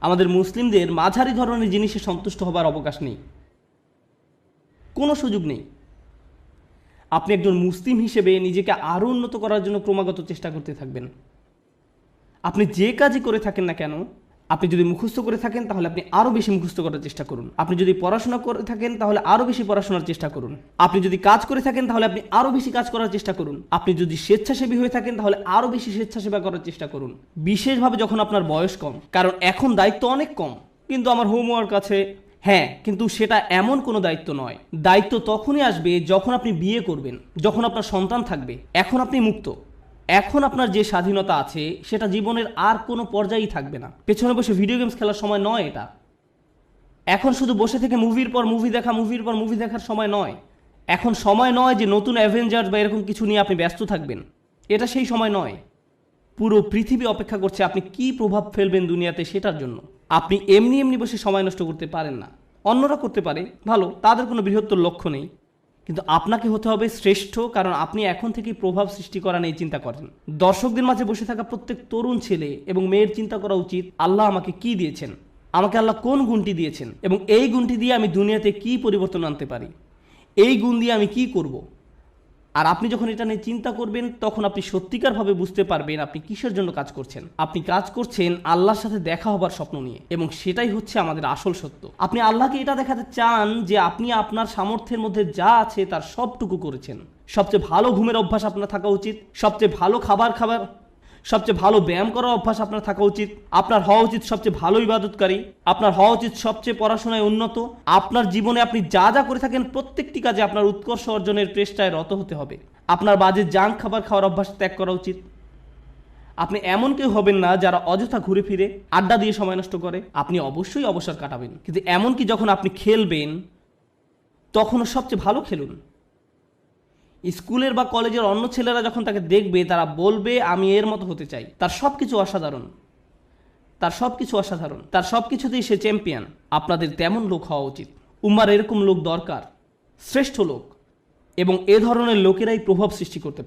আমাদের মুসলিমদের মাঝারি ধরনের জিনিসে সন্তুষ্ট হবার অবকাশ নেই। কোনো সুযোগ নেই। আপনি একজন মুসলিম হিসেবে নিজেকে আরও উন্নত করার জন্য ক্রমাগত চেষ্টা করতে থাকবেন। আপনি যে কাজই করে থাকেন না কেন আপনি যদি মুখস্থ করে থাকেন, তাহলে আপনি আরও বেশি মুখস্থ করার চেষ্টা করুন। আপনি যদি পড়াশোনা করে থাকেন, তাহলে আরও বেশি পড়াশোনার চেষ্টা করুন। আপনি যদি কাজ করে থাকেন, তাহলে আপনি আরও বেশি কাজ করার চেষ্টা করুন। আপনি যদি স্বেচ্ছাসেবী হয়ে থাকেন, তাহলে আরও বেশি স্বেচ্ছাসেবা করার চেষ্টা করুন। বিশেষভাবে যখন আপনার বয়স কম, কারণ এখন দায়িত্ব অনেক কম, কিন্তু আমার হোমওয়ার্ক আছে। হ্যাঁ কিন্তু সেটা এমন কোনো দায়িত্ব নয়। দায়িত্ব তখনই আসবে যখন আপনি বিয়ে করবেন, যখন আপনার সন্তান থাকবে, এখন আপনি মুক্ত। এখন আপনার যে স্বাধীনতা আছে, সেটা জীবনের আর কোনো পর্যায়েই থাকবে না। পেছনে বসে ভিডিও গেমস খেলার সময় নয় এটা। এখন শুধু বসে থেকে মুভির পর মুভি দেখা মুভির পর মুভি দেখার সময় নয়। এখন সময় নয় যে নতুন অ্যাভেঞ্জার্স বা এরকম কিছু নিয়ে আপনি ব্যস্ত থাকবেন। এটা সেই সময় নয়। পুরো পৃথিবী অপেক্ষা করছে আপনি কি প্রভাব ফেলবেন দুনিয়াতে সেটার জন্য। আপনি এমনি এমনি বসে সময় নষ্ট করতে পারেন না। অন্যরা করতে পারে, ভালো, তাদের কোনো বৃহত্তর লক্ষ্য নেই। কিন্তু আপনাকে হতে হবে শ্রেষ্ঠ, কারণ আপনি এখন থেকেই প্রভাব সৃষ্টি করা নিয়ে চিন্তা করেন। দর্শকদের মাঝে বসে থাকা প্রত্যেক তরুণ ছেলে এবং মেয়ের চিন্তা করা উচিত, আল্লাহ আমাকে কি দিয়েছেন? আমাকে আল্লাহ কোন গুণটি দিয়েছেন? এবং এই গুণটি দিয়ে আমি দুনিয়াতে কি পরিবর্তন আনতে পারি? এই গুণ দিয়ে আমি কি করব? আর আপনি যখন এটা নিয়ে চিন্তা করবেন, তখন আপনি সত্যিকারভাবে বুঝতে পারবেন আপনি কিসের জন্য কাজ করছেন। আপনি কাজ করছেন আল্লাহর সাথে দেখা হবার স্বপ্ন নিয়ে এবং সেটাই হচ্ছে আমাদের আসল সত্য। আপনি আল্লাহকে এটা দেখাতে চান যে আপনি আপনার সামর্থ্যের মধ্যে যা আছে তার সবটুকু করেছেন। সবচেয়ে ভালো ঘুমের অভ্যাস আপনার থাকা উচিত। সবচেয়ে ভালো খাবার খাবার সবচেয়ে ভালো ব্যায়াম করার অভ্যাস আপনার থাকা উচিত। আপনার হওয়া উচিত সবচেয়ে ভালো ইবাদতকারী। আপনার হওয়া উচিত সবচেয়ে পড়াশোনায় উন্নত। আপনার জীবনে আপনি যা যা করে থাকেন, প্রত্যেকটি কাজে আপনার উৎকর্ষ অর্জনের চেষ্টায় রত হতে হবে। আপনার বাজে জাঙ্ক খাবার খাওয়ার অভ্যাস ত্যাগ করা উচিত। আপনি এমন কেউ হবেন না যারা অযথা ঘুরে ফিরে, আড্ডা দিয়ে সময় নষ্ট করে। আপনি অবশ্যই অবসর কাটাবেন। কিন্তু এমনকি যখন আপনি খেলবেন, তখনও সবচেয়ে ভালো খেলুন। স্কুলের বা কলেজের অন্য ছেলেরা যখন তাকে দেখবে, তারা বলবে, আমি এর মতো হতে চাই। তার সব কিছু অসাধারণ। তার সব কিছু অসাধারণ। তার সব কিছুতেই সে চ্যাম্পিয়ন। আপনাদের তেমন লোক হওয়া উচিত। উম্মার এরকম লোক দরকার, শ্রেষ্ঠ লোক, এবং এ ধরনের লোকেরাই প্রভাব সৃষ্টি করতে পারে।